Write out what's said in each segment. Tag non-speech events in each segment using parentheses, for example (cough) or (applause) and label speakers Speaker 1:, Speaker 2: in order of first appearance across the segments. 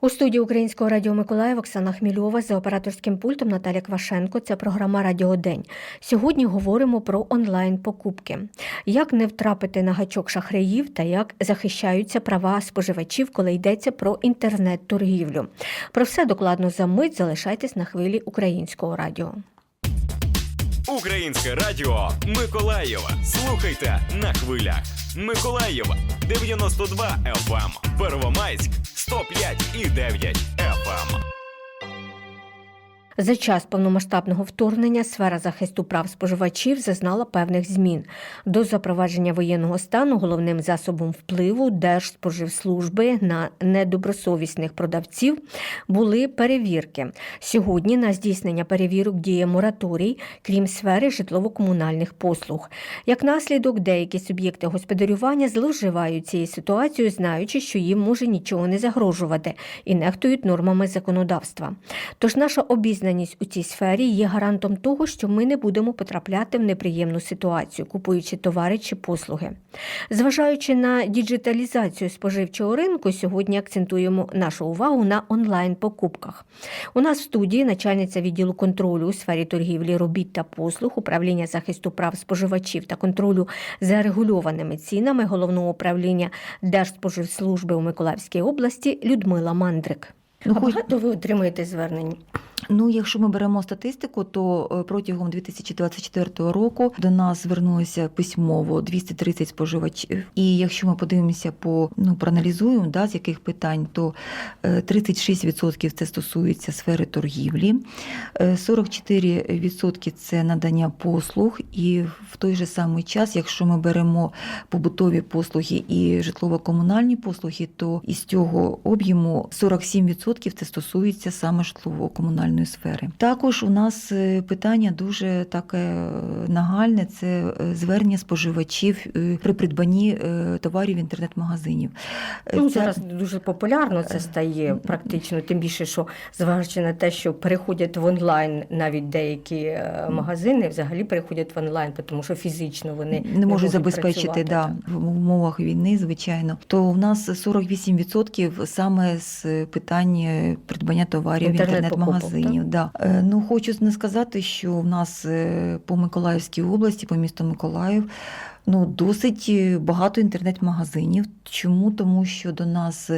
Speaker 1: У студії Українського радіо Миколаїв Оксана Хмільова за операторським пультом Наталя Квашенко. Це програма Радіодень. Сьогодні говоримо про онлайн-покупки, як не втрапити на гачок шахраїв та як захищаються права споживачів, коли йдеться про інтернет-торгівлю. Про все докладно за мить залишайтесь на хвилі українського радіо.
Speaker 2: Українське радіо Миколаєва. Слухайте на хвилях. Миколаєва 92 FM, Первомайськ. 105 і 9 FM.
Speaker 1: За час повномасштабного вторгнення сфера захисту прав споживачів зазнала певних змін. До запровадження воєнного стану головним засобом впливу Держспоживслужби на недобросовісних продавців були перевірки. Сьогодні на здійснення перевірок діє мораторій, крім сфери житлово-комунальних послуг. Як наслідок, деякі суб'єкти господарювання зловживають цією ситуацією, знаючи, що їм може нічого не загрожувати, і нехтують нормами законодавства. Тож наша обізнаність у цій сфері є гарантом того, що ми не будемо потрапляти в неприємну ситуацію, купуючи товари чи послуги. Зважаючи на діджиталізацію споживчого ринку, сьогодні акцентуємо нашу увагу на онлайн-покупках. У нас в студії начальниця відділу контролю у сфері торгівлі робіт та послуг, управління захисту прав споживачів та контролю за регульованими цінами головного управління Держспоживслужби у Миколаївській області Людмила Мандрик.
Speaker 3: Ну,
Speaker 1: а
Speaker 3: хоч-
Speaker 1: багато ви отримуєте звернень?
Speaker 3: Ну, якщо ми беремо статистику, то е, протягом 2024 року до нас звернулося письмово 230 споживачів. І якщо ми подивимося по ну проаналізуємо, да, з яких питань, то е, 36% це стосується сфери торгівлі, е, 44% це надання послуг, і в той же самий час, якщо ми беремо побутові послуги і житлово-комунальні послуги, то із цього об'єму 47% це стосується саме житлово-комунальної сфери. Також у нас е, питання дуже таке е, нагальне: це е, звернення споживачів при придбанні товарів інтернет-магазинів.
Speaker 1: Ну,
Speaker 3: це-
Speaker 1: зараз дуже популярно це стає практично, тим більше, що зважаючи на те, що переходять в онлайн навіть деякі магазини, взагалі переходять в онлайн, тому що фізично вони
Speaker 3: не можуть
Speaker 1: працювати,
Speaker 3: забезпечити да, в умовах війни, звичайно. То у нас 48% саме з питань придбання товарів в
Speaker 1: Інтернет-покупок,
Speaker 3: інтернет-магазинів. Да. Е, Ну хочу не сказати, що в нас е, по Миколаївській області, по місту Миколаїв. Ну, досить е, багато інтернет-магазинів. Чому? Тому що до нас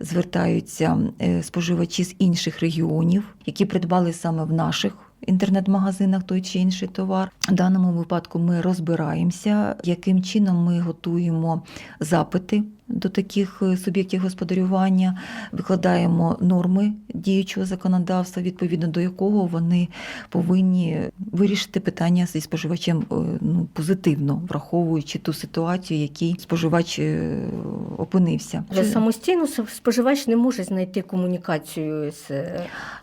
Speaker 3: звертаються споживачі з інших регіонів, які придбали саме в наших інтернет-магазинах той чи інший товар. В даному випадку ми розбираємося, яким чином ми готуємо запити до таких е, суб'єктів господарювання, викладаємо норми діючого законодавства, відповідно до якого вони повинні вирішити питання зі споживачем е, ну, позитивно, враховуючи ту ситуацію, в якій споживач е, опинився.
Speaker 1: Але самостійно споживач не може знайти комунікацію з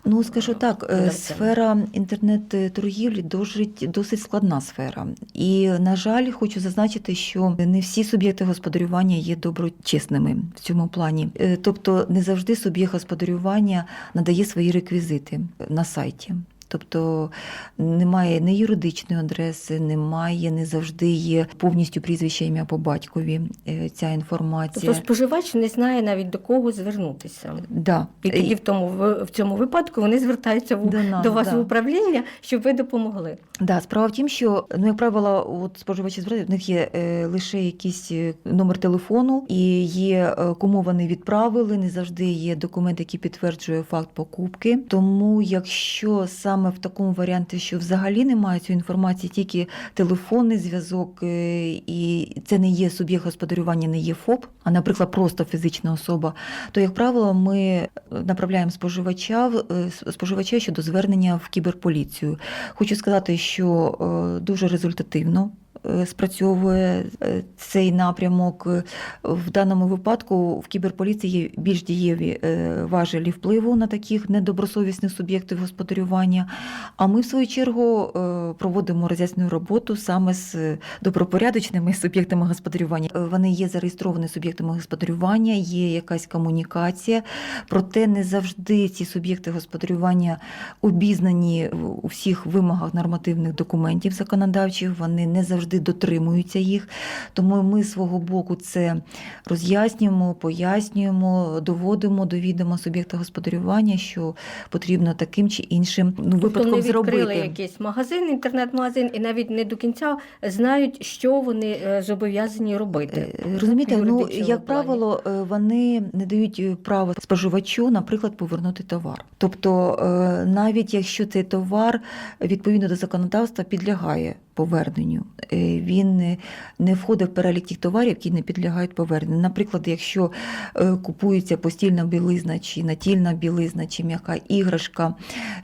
Speaker 3: Ну, скажу так, сфера інтернет-торгівлі досить, досить складна сфера. І, на жаль, хочу зазначити, що не всі суб'єкти господарювання є доброчесними в цьому плані. Е, Тобто не завжди суб'єкт господарювання надає свої реквізити на сайті. Тобто немає ні юридичної адреси, немає, не завжди є повністю прізвище ім'я по батькові е, ця інформація.
Speaker 1: тобто споживач не знає навіть до кого звернутися.
Speaker 3: да.
Speaker 1: І тоді в тому в цьому випадку вони звертаються в,
Speaker 3: До нас,
Speaker 1: до вас
Speaker 3: да.
Speaker 1: в управління, щоб ви допомогли.
Speaker 3: Да, справа в тім, що ну, як правило, от споживачі звертаються, в них є е, лише якийсь е, номер телефону, і є е, кому вони відправили. Не завжди є документ, який підтверджує факт покупки. Тому, якщо саме в такому варіанті, що взагалі немає цієї інформації, тільки телефонний зв'язок, е, і це не є суб'єкт господарювання, не є ФОП, а, наприклад, просто фізична особа, то як правило, ми е, направляємо споживача е, споживача щодо звернення в кіберполіцію. Хочу сказати, що дуже результативно спрацьовує е, цей напрямок. Е, В даному випадку в кіберполіції більш дієві е, важелі впливу на таких недобросовісних суб'єктів господарювання. А ми, в свою чергу, е, проводимо роз'яснену роботу саме з е, добропорядочними (laughs) суб'єктами господарювання. Е, Вони є зареєстровані суб'єктами господарювання, є якась комунікація, проте не завжди ці суб'єкти господарювання обізнані у всіх вимогах нормативних документів законодавчих. Вони не завжди завжди дотримуються їх. Тому ми свого боку це роз'яснюємо, пояснюємо, доводимо до відома суб'єкта господарювання, що потрібно таким чи іншим ну,
Speaker 1: Тобто
Speaker 3: випадком
Speaker 1: вони відкрили якийсь магазин, інтернет-магазин, і навіть не до кінця знають, що вони е, зобов'язані робити.
Speaker 3: Е, Розумієте, ну як
Speaker 1: плані.
Speaker 3: правило, е, вони не дають права споживачу, наприклад, повернути товар. Тобто, навіть якщо цей товар відповідно до законодавства підлягає поверненню, він не- входить в перелік тих товарів, які не підлягають поверненню. Наприклад, якщо е, купується постільна білизна, чи натільна білизна, чи м'яка іграшка,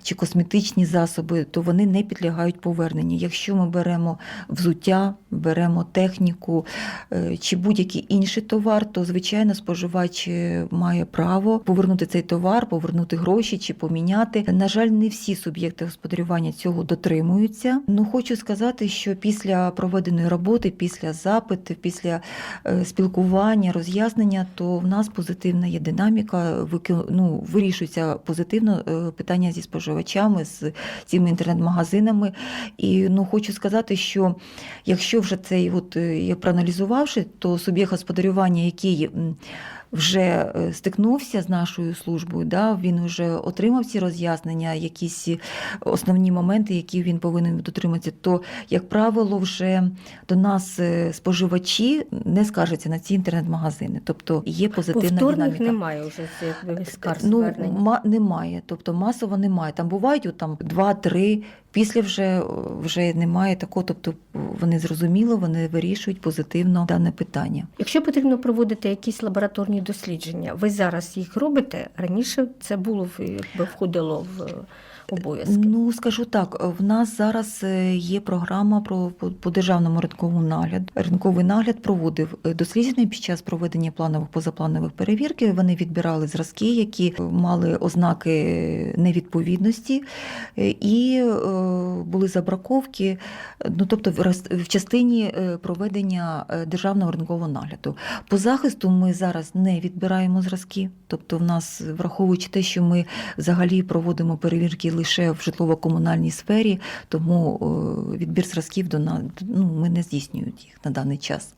Speaker 3: чи косметичні засоби, то вони не підлягають поверненню. Якщо ми беремо взуття, беремо техніку е, чи будь-який інший товар, то звичайно споживач е, має право повернути цей товар, повернути гроші чи поміняти. На жаль, не всі суб'єкти господарювання цього дотримуються. Ну хочу сказати, що після проведеної роботи, після запитів, після е, спілкування, роз'яснення, то в нас позитивна є динаміка. ну, вирішується позитивно е, питання зі споживачами, з цими інтернет-магазинами. І ну хочу сказати, що якщо вже цей, от е, я проаналізувавши, то суб'єкт господарювання, який вже е, стикнувся з нашою службою, да, він вже отримав ці роз'яснення, якісь основні моменти, які він повинен дотриматися, то, як правило, вже до нас е, споживачі не скаржаться на ці інтернет-магазини. Тобто є позитивна
Speaker 1: Повторних
Speaker 3: динаміка.
Speaker 1: немає вже якби, скарг
Speaker 3: Ну,
Speaker 1: звернень.
Speaker 3: ма, немає, тобто масово немає. Там бувають от, там два-три, після вже, вже немає такого, тобто вони зрозуміло, вони вирішують позитивно дане питання.
Speaker 1: Якщо потрібно проводити якісь лабораторні дослідження, ви зараз їх робите? Раніше це було якби входило в е, обов'язки.
Speaker 3: Ну скажу так, в нас зараз е, є програма про по, державному ринковому нагляду. Ринковий нагляд проводив е, дослідження під час проведення планових позапланових перевірки. Вони відбирали зразки, які мали ознаки невідповідності, е, і е, були забраковки. Ну тобто, в частині е, проведення е, державного ринкового нагляду. По захисту ми зараз не відбираємо зразки, тобто, в нас, враховуючи те, що ми взагалі проводимо перевірки лише в житлово-комунальній сфері, тому е, відбір зразків до нас ну, ми не здійснюємо їх на даний час.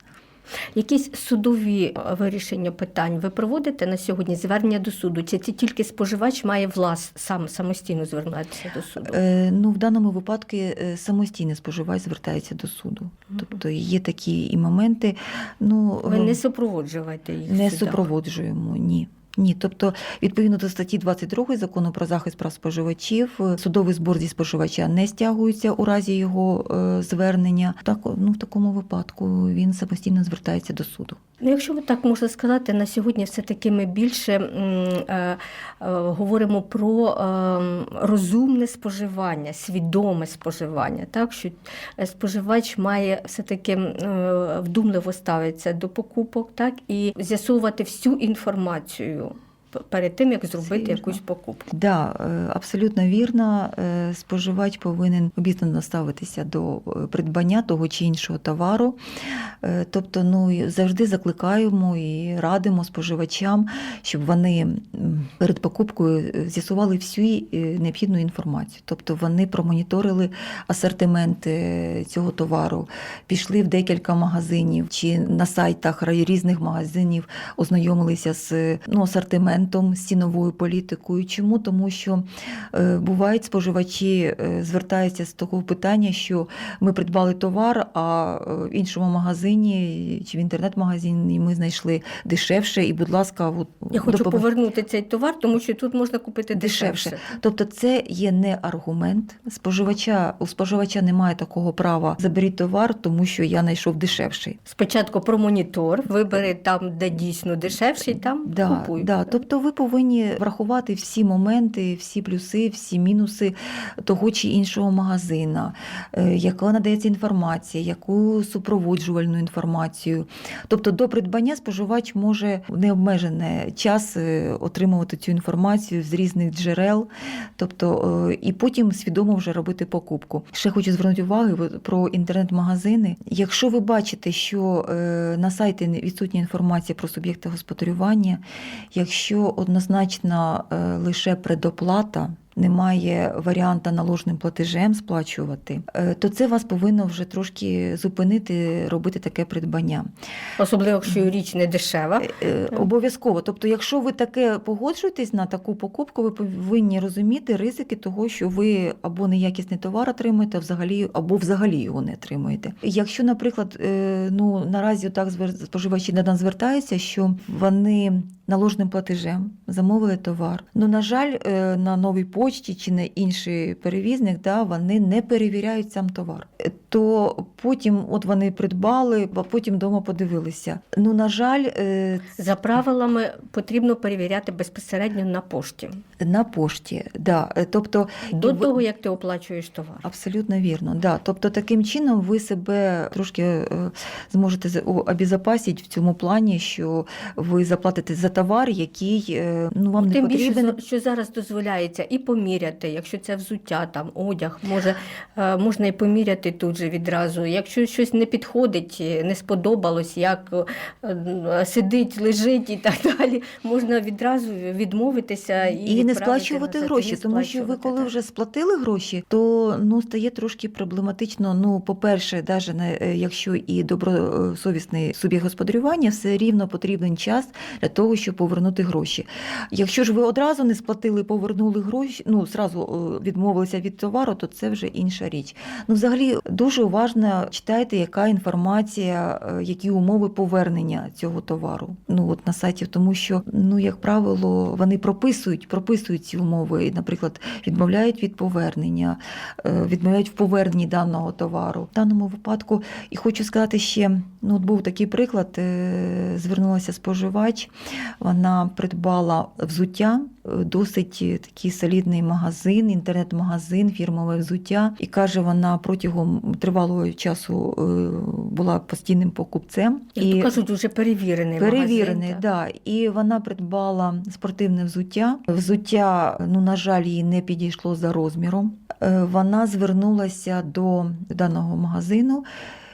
Speaker 1: Якісь судові е, вирішення питань ви проводите на сьогодні звернення до суду? Чи це тільки споживач має влас сам самостійно звернутися до суду?
Speaker 3: Е, ну, в даному випадку е, самостійно споживач звертається до суду. Тобто є такі і моменти. Ну,
Speaker 1: Ви не супроводжуєте їх
Speaker 3: не
Speaker 1: судах?
Speaker 3: супроводжуємо, ні. Ні, тобто, відповідно до статті 22 закону про захист прав споживачів, е, судовий збор зі споживача не стягується у разі його е, звернення. Так, ну в такому випадку він самостійно звертається до суду.
Speaker 1: Ну, якщо так можна сказати, на сьогодні все-таки ми більше е, е, говоримо про е, розумне споживання, свідоме споживання, так що е, споживач має все-таки е, вдумливо ставитися до покупок, так і з'ясовувати всю інформацію перед тим, як зробити
Speaker 3: вірно.
Speaker 1: якусь покупку.
Speaker 3: Да, е, абсолютно вірно. Е, Споживач повинен обізнано ставитися до е, придбання того чи іншого товару. Тобто, ну завжди закликаємо і радимо споживачам, щоб вони перед покупкою з'ясували всю необхідну інформацію. Тобто вони промоніторили асортимент цього товару, пішли в декілька магазинів чи на сайтах різних магазинів, ознайомилися з ну, асортиментом, з ціновою політикою. Чому? Тому що е, бувають споживачі е, звертаються з такого питання, що ми придбали товар, а е, в іншому магазині чи в інтернет-магазині ми знайшли дешевше, і, будь ласка, от,
Speaker 1: Я хочу
Speaker 3: допов-
Speaker 1: повернути цей товар, тому що тут можна купити
Speaker 3: Дешевше.
Speaker 1: дешевше.
Speaker 3: Тобто це є не аргумент. Споживача у споживача немає такого права заберіть товар, тому що я знайшов дешевший.
Speaker 1: Спочатку про монітор, вибери там, де дійсно дешевший, там
Speaker 3: Да,
Speaker 1: купуй.
Speaker 3: да. Тобто ви повинні врахувати всі моменти, всі плюси, всі мінуси того чи іншого магазина, е, яка надається інформація, яку супроводжувальну інформацію. Тобто до придбання споживач може в необмежений час е, отримувати цю інформацію з різних джерел, тобто е, і потім свідомо вже робити покупку. Ще хочу звернути увагу про інтернет-магазини. Якщо ви бачите, що на сайті відсутня інформація про суб'єкти господарювання, якщо однозначно е, лише предоплата, немає варіанта наложним платежем сплачувати, е, то це вас повинно вже трошки зупинити, робити таке придбання.
Speaker 1: Особливо, якщо річ не дешева.
Speaker 3: Е, Обов'язково. Тобто, якщо ви таке погоджуєтесь на таку покупку, ви повинні розуміти ризики того, що ви або неякісний товар отримуєте, взагалі, або взагалі його не отримуєте. Якщо, наприклад, е, ну наразі так споживачі до нас звертаються, що вони наложним платежем замовили товар. Ну, на жаль, е, на новій почті чи на інший перевізник, да, вони не перевіряють сам товар. То потім, от вони придбали, а потім вдома подивилися. Ну, на жаль, е,
Speaker 1: За правилами потрібно перевіряти безпосередньо на пошті
Speaker 3: на пошті, да. Е, тобто
Speaker 1: до того, як ти оплачуєш товар.
Speaker 3: Абсолютно вірно. Да. Тобто таким чином ви себе трошки е, зможете з- о- в цьому плані, що ви заплатите за товар, який ну, вам не
Speaker 1: Тим
Speaker 3: потрібен.
Speaker 1: більше, що зараз дозволяється і поміряти, якщо це взуття, там одяг, може е, можна і поміряти тут же відразу. Якщо щось не підходить, е, не сподобалось, як е, сидить, лежить і так (laughs) далі, можна відразу відмовитися і,
Speaker 3: І не сплачувати
Speaker 1: назад,
Speaker 3: гроші,
Speaker 1: не
Speaker 3: тому що ви, коли
Speaker 1: так.
Speaker 3: вже сплатили гроші, то ну стає трошки проблематично. Ну, по-перше, навіть не якщо і добросовісний суб'єкт господарювання, все рівно потрібен час для того, щоб повернути гроші. Якщо ж ви одразу не сплатили, повернули гроші, ну зразу е, відмовилися від товару, то це вже інша річ. Ну, взагалі, дуже уважно читайте, яка інформація, е, які умови повернення цього товару. Ну от на сайті, тому що, ну як правило, вони прописують, прописують ці умови, наприклад, відмовляють від повернення, е, відмовляють в поверненні даного товару. В даному випадку, і хочу сказати ще, ну от був такий приклад, звернулася споживач, вона придбала взуття, досить е, такий солідний магазин, інтернет-магазин, фірмове взуття. І каже, вона протягом тривалого часу е, була постійним покупцем.
Speaker 1: Як то кажуть, вже перевірений.
Speaker 3: Перевірений,
Speaker 1: магазин,
Speaker 3: да. І вона придбала спортивне взуття. Взуття, ну на жаль, їй не підійшло за розміром. Е, Вона звернулася до даного магазину.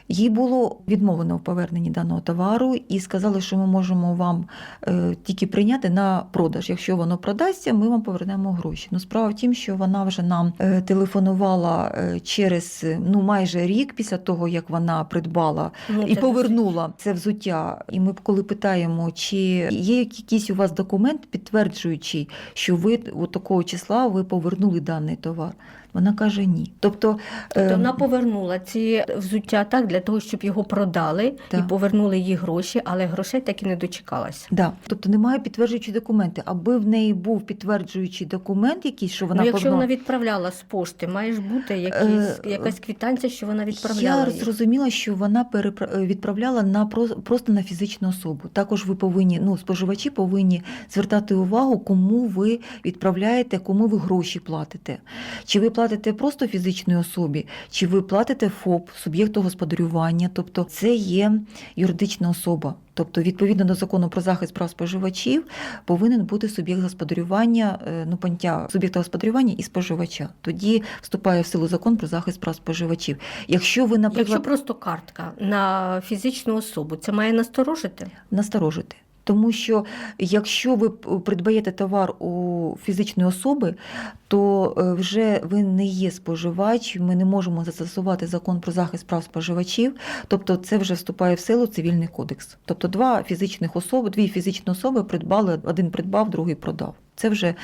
Speaker 3: Їй було відмовлено в поверненні даного товару і сказали, що ми можемо вам е, тільки прийняти на продаж. Якщо воно продасться, ми вам повернемо гроші. Ну, справа в тім, що вона вже нам е, телефонувала е, через ну майже рік після того, як вона придбала
Speaker 1: Ну,
Speaker 3: і
Speaker 1: це
Speaker 3: повернула це взуття. І ми коли питаємо, чи є якийсь у вас документ, підтверджуючий, що ви от такого числа ви повернули даний товар. Вона каже ні. Тобто,
Speaker 1: Тобто
Speaker 3: ем,
Speaker 1: вона повернула ці взуття так для того, щоб його продали і повернули їй гроші, але грошей так і не дочекалась.
Speaker 3: Да. Тобто немає підтверджуючі документи. Аби в неї був підтверджуючий документ, якийсь, що вона
Speaker 1: ну, якщо
Speaker 3: повернула.
Speaker 1: вона відправляла з пошти, має ж бути якісь,
Speaker 3: Е,
Speaker 1: якась квітанція, що вона відправляла.
Speaker 3: Я зрозуміла, що вона перепра- е, відправляла на про- просто на фізичну особу. Також ви повинні, ну споживачі повинні звертати увагу, кому ви відправляєте, кому ви гроші платите. Чи ви платите просто фізичній особі, чи ви платите ФОП, суб'єкту господарювання, тобто це є юридична особа. Тобто, відповідно до закону про захист прав споживачів, повинен бути суб'єкт господарювання, е, ну поняття суб'єкта господарювання і споживача. Тоді вступає в силу закон про захист прав споживачів. Якщо ви, наприклад,
Speaker 1: Якщо просто картка на фізичну особу, це має насторожити?
Speaker 3: насторожити. Тому що якщо ви придбаєте товар у фізичної особи, то е, вже ви не є споживач, ми не можемо застосувати закон про захист прав споживачів, тобто це вже вступає в силу цивільний кодекс. Тобто два фізичних особи, дві фізичні особи придбали, один придбав, другий продав. Це вже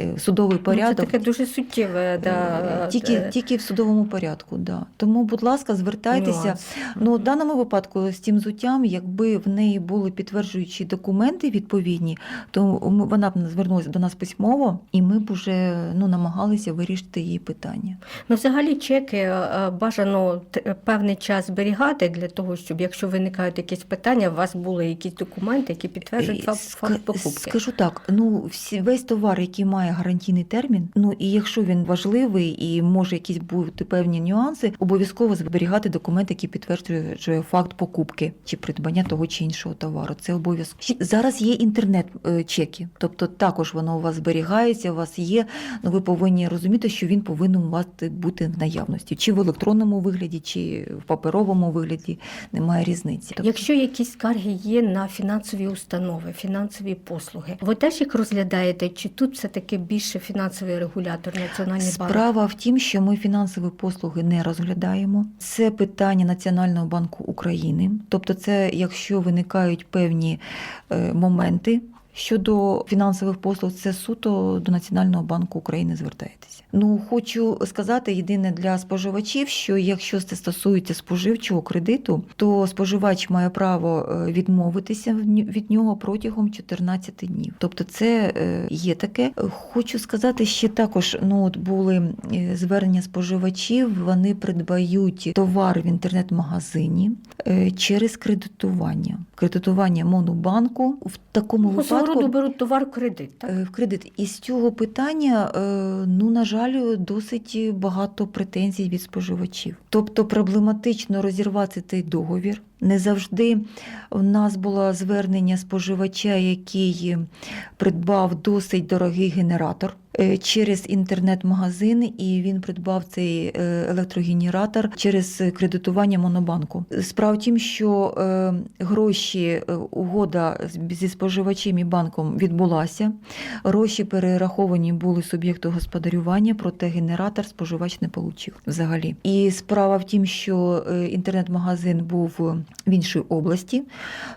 Speaker 3: е, судовий
Speaker 1: Ну,
Speaker 3: порядок.
Speaker 1: Це таке дуже суттєве. Да,
Speaker 3: Е, тільки,
Speaker 1: е,
Speaker 3: тільки в судовому порядку, да. Тому, будь ласка, звертайтеся.
Speaker 1: нюанс.
Speaker 3: Ну, в даному випадку з тим зуттям, якби в неї були підтверджуючі документи відповідні, то вона б звернулася до нас письмово, і ми б уже ну, намагалися вирішити її питання.
Speaker 1: Ну, взагалі, чеки бажано певний час зберігати для того, щоб якщо виникають якісь питання, у вас були якісь документи, які підтверджують факт покупки.
Speaker 3: Скажу так: ну всі весь товар, який має гарантійний термін, ну і якщо він важливий і може якісь бути певні нюанси, обов'язково зберігати документ, який підтверджує факт покупки чи придбання того чи іншого товару. Це обов'язково. Зараз є інтернет-чеки, тобто також воно у вас зберігається, у вас є. Ну ви повинні розуміти, що він повинен у вас бути в наявності, чи в електронному вигляді, чи в паперовому вигляді. Немає різниці. Тобто
Speaker 1: Якщо якісь скарги є на фінансові установи, фінансові послуги, ви теж їх розглядаєте, Чи тут все таки більше фінансовий регулятор Національний банк?
Speaker 3: Справа в тім, що ми фінансові послуги не розглядаємо. Це питання Національного банку України. Тобто, це якщо виникають певні е, моменти. Щодо фінансових послуг, це суто до Національного банку України звертаєтеся. Ну хочу сказати єдине для споживачів, що якщо це стосується споживчого кредиту, то споживач має право е, відмовитися від нього протягом 14 днів. Тобто, це е, є таке. Хочу сказати, ще також ну от були е, звернення споживачів. Вони придбають товар в інтернет-магазині через кредитування. Кредитування монобанку в такому
Speaker 1: Ну,
Speaker 3: випадку
Speaker 1: роду беруть товар в кредит, так?
Speaker 3: В кредит. І з цього питання, ну, на жаль, досить багато претензій від споживачів. Тобто проблематично розірвати цей договір. Не завжди у нас було звернення споживача, який придбав досить дорогий генератор через інтернет-магазин, і він придбав цей е, електрогенератор через кредитування монобанку. Справа в тім, що е, гроші, е, угода зі споживачем і банком відбулася. Гроші перераховані були суб'єкту господарювання, проте генератор споживач не отримав взагалі. І справа в тім, що е, інтернет-магазин був в іншій області,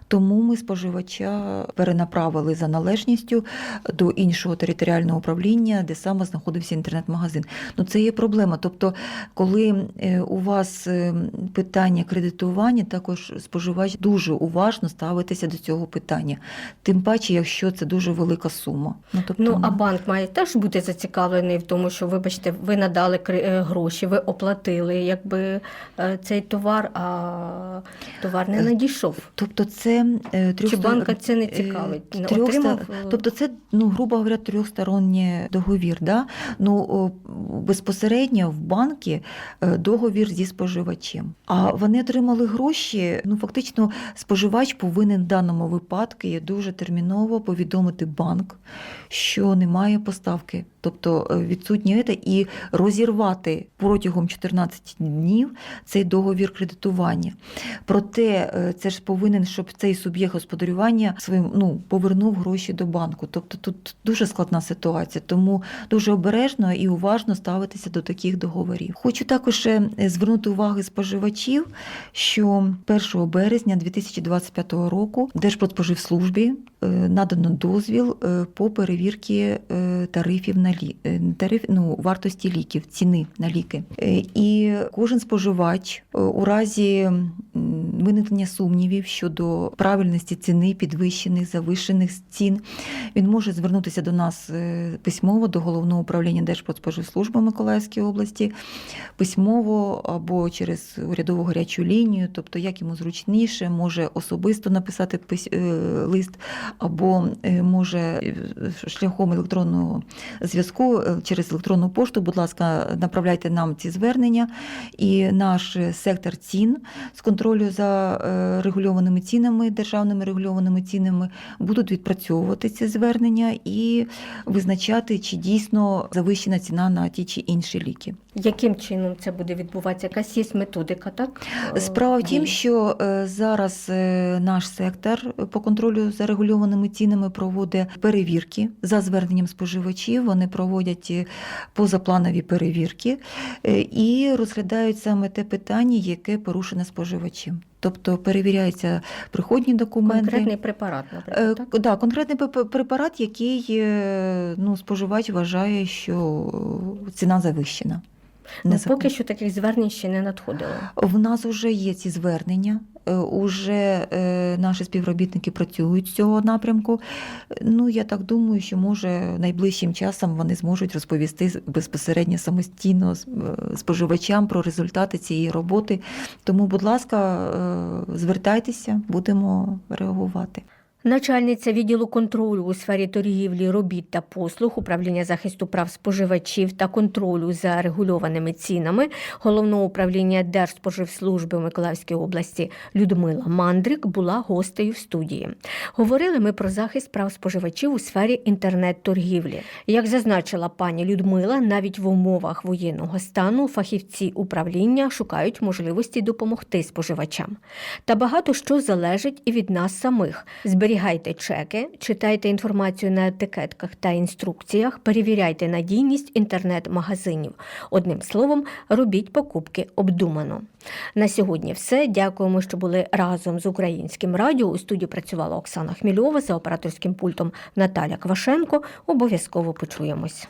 Speaker 3: тому ми споживача перенаправили за належністю до іншого територіального управління, де саме знаходився інтернет-магазин. Ну це є проблема. Тобто, коли е, у вас е, питання кредитування, також споживач дуже уважно ставитися до цього питання. Тим паче, якщо це дуже велика сума. Ну тобто,
Speaker 1: Ну, а банк має теж бути зацікавлений в тому, що, вибачте, ви надали е, гроші, ви оплатили якби цей товар, а товар не надійшов.
Speaker 3: Тобто це е,
Speaker 1: Чи банка це не цікавить? Не
Speaker 3: трьохста-
Speaker 1: отримав,
Speaker 3: Тобто це, ну, грубо говоря, трьохсторонній договір. Да? Ну, безпосередньо в банки е, договір зі споживачем. А вони отримали гроші. Ну, фактично, споживач повинен в даному випадку дуже терміново повідомити банк, що немає поставки. Тобто е, відсутнє це, і розірвати протягом 14 днів цей договір кредитування. Проте е, це ж повинен, щоб цей суб'єкт господарювання своїм ну повернув гроші до банку. Тобто тут дуже складна ситуація, тому дуже обережно і уважно ставитися до таких договорів. Хочу також звернути увагу споживачів, що 1 березня 2025 року Держпродспоживслужбі е, надано дозвіл е, по перевірці е, тарифів на лі... е, тариф, ну, вартості ліків, ціни на ліки. Е, І кожен споживач е, у разі виникнення сумнівів щодо правильності ціни, підвищених, завищених цін, він може звернутися до нас е, письмово до головного управління Держпродспоживслужби Миколаївської області, письмово або через урядову гарячу лінію, тобто як йому зручніше, може особисто написати пис- е, лист, або е, може шляхом електронного зв'язку через електронну пошту. Будь ласка, направляйте нам ці звернення, і наш сектор цін з контролю за е, регульованими цінами, державними регульованими цінами будуть відпрацьовувати ці звернення і визначати, чи дійсно завищена ціна на ті чи інші ліки.
Speaker 1: Яким чином це буде відбуватися? Якась є методика, так? Е,
Speaker 3: Справа в тім, що е, зараз наш сектор по контролю за регульованими цінами проводить перевірки за зверненням споживачів. Вони проводять позапланові перевірки і розглядають саме те питання, яке порушене споживачем. Тобто перевіряються приходні документи.
Speaker 1: конкретний препарат,
Speaker 3: Е,
Speaker 1: наприклад, так?
Speaker 3: да, конкретний препарат, який е, ну, споживач вважає, що ціна завищена.
Speaker 1: Ну, поки що таких звернень ще не надходило.
Speaker 3: В нас вже є ці звернення. Е, Уже е, наші співробітники працюють з цього напрямку. Ну я так думаю, що може найближчим часом вони зможуть розповісти безпосередньо самостійно е, споживачам про результати цієї роботи. Тому, будь ласка, звертайтеся, будемо реагувати.
Speaker 1: Начальниця відділу контролю у сфері торгівлі, робіт та послуг, управління захисту прав споживачів та контролю за регульованими цінами головного управління Держспоживслужби в Миколаївській області Людмила Мандрик була гостею в студії. Говорили ми про захист прав споживачів у сфері інтернет-торгівлі. Як зазначила пані Людмила, навіть в умовах воєнного стану фахівці управління шукають можливості допомогти споживачам. Та багато що залежить і від нас самих. Зберігання Зберігайте чеки, читайте інформацію на етикетках та інструкціях, перевіряйте надійність інтернет-магазинів. Одним словом, робіть покупки обдумано. На сьогодні все. Дякуємо, що були разом з українським радіо. У студії працювала Оксана Хмільова за операторським пультом Наталя Квашенко. Обов'язково почуємось.